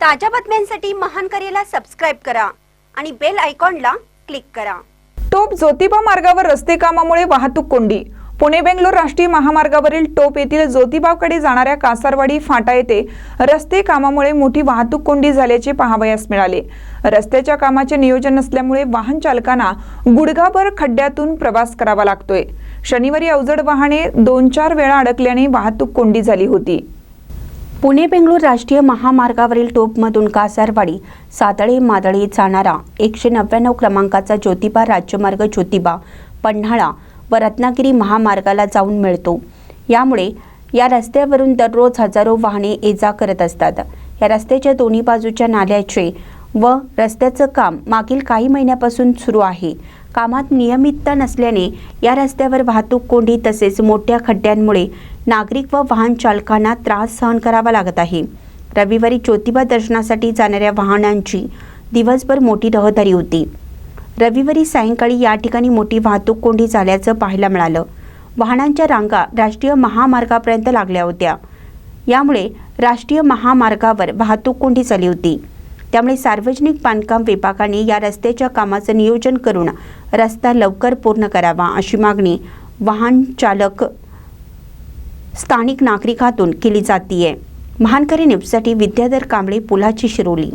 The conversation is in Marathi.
ताज्या बातम्यांसाठी महान करेला सबस्क्राईब करा आणि बेल आयकॉनला क्लिक करा. टोप ज्योतिबा मार्गावर रस्ते कामामुळे वाहतूक कोंडी. पुणे बेंगलोर राष्ट्रीय महामार्गावरील टोप येथील ज्योतिबाकडे जाणाऱ्या कासारवाडी फाटा येथे रस्ते कामामुळे मोठी वाहतूक कोंडी झाल्याचे पाहावयास मिळाले. रस्त्याच्या कामाचे नियोजन नसल्यामुळे वाहन चालकांना गुडघाभर खड्ड्यातून प्रवास करावा लागतोय. शनिवारी अवजड वाहने दोन चार वेळा अडकल्याने वाहतूक कोंडी झाली होती. पुणे बेंगळूर राष्ट्रीय महामार्गावरील टोपमधून कासारवाडी सातळे मादळे जाणारा एकशे नव्याण्णव क्रमांकाचा ज्योतिबा राज्यमार्ग ज्योतिबा पन्हाळा व रत्नागिरी महामार्गाला जाऊन मिळतो. यामुळे या रस्त्यावरून दररोज हजारो वाहने ये जा करत असतात. या रस्त्याच्या दोन्ही बाजूच्या नाल्याचे व रस्त्याचं काम मागील काही महिन्यापासून सुरू आहे. कामात नियमितता नसल्याने या रस्त्यावर वाहतूक कोंडी तसेच मोठ्या खड्ड्यांमुळे नागरिक व वाहन चालकांना त्रास सहन करावा लागत आहे. रविवारी ज्योतिबा दर्शनासाठी जाणाऱ्या वाहनांची दिवसभर मोठी रहदारी होती. रविवारी सायंकाळी या ठिकाणी मोठी वाहतूक कोंडी झाल्याचं पाहायला मिळालं. वाहनांच्या रांगा राष्ट्रीय महामार्गापर्यंत लागल्या होत्या. यामुळे राष्ट्रीय महामार्गावर वाहतूक कोंडी झाली होती. त्यामुळे सार्वजनिक बांधकाम विभागाने या रस्त्याच्या कामाचं नियोजन करून रस्ता लवकर पूर्ण करावा अशी मागणी वाहन चालक स्थानिक नागरिकातून केली जातीये. महानकरी न्यूजसाठी विद्याधर कांबळे पुलाची शिरोली.